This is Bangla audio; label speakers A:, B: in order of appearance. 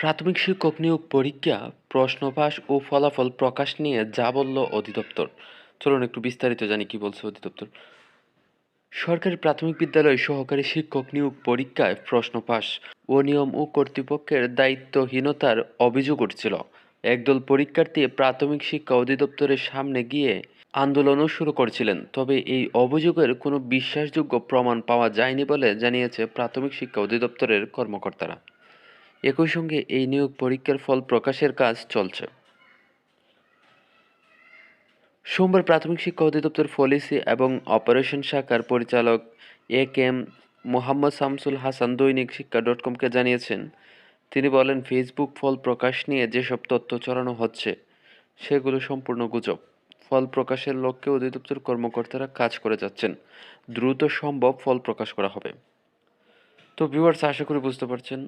A: প্রাথমিক শিক্ষক নিয়োগ পরীক্ষা প্রশ্নফাঁস ও ফলাফল প্রকাশ নিয়ে যা বলল অধিদপ্তর। চলুন একটু বিস্তারিত জানি কি বলছে অধিদপ্তর। সরকারি প্রাথমিক বিদ্যালয়ে সহকারী শিক্ষক নিয়োগ পরীক্ষায় প্রশ্ন ফাঁস অনিয়ম ও কর্তৃপক্ষের দায়িত্বহীনতার অভিযোগ উঠছিল। একদল পরীক্ষার্থী প্রাথমিক শিক্ষা অধিদপ্তরের সামনে গিয়ে আন্দোলনও শুরু করেছিলেন, তবে এই অভিযোগের কোনো বিশ্বাসযোগ্য প্রমাণ পাওয়া যায়নি বলে জানিয়েছে প্রাথমিক শিক্ষা অধিদপ্তরের কর্মকর্তারা। একই সঙ্গে এই নিয়োগ পরীক্ষার ফল প্রকাশের কাজ চলছে। সোমবার প্রাথমিক শিক্ষা অধিদপ্তর পলিসি এবং অপারেশন শাখার পরিচালক A K M Mohammad Shamsul Hasan Dainik Shiksha dot কমকে জানিয়েছেন, তিনি বলেন, ফেসবুক ফল প্রকাশ নিয়ে যেসব তথ্য ছড়ানো হচ্ছে, সেগুলো সম্পূর্ণ গুজব। ফল প্রকাশের লক্ষ্যে অধিদপ্তর কর্মকর্তারা কাজ করে যাচ্ছেন। দ্রুত সম্ভব ফল প্রকাশ করা হবে। তো ভিউয়ার্স আশা করি বুঝতে পারছেন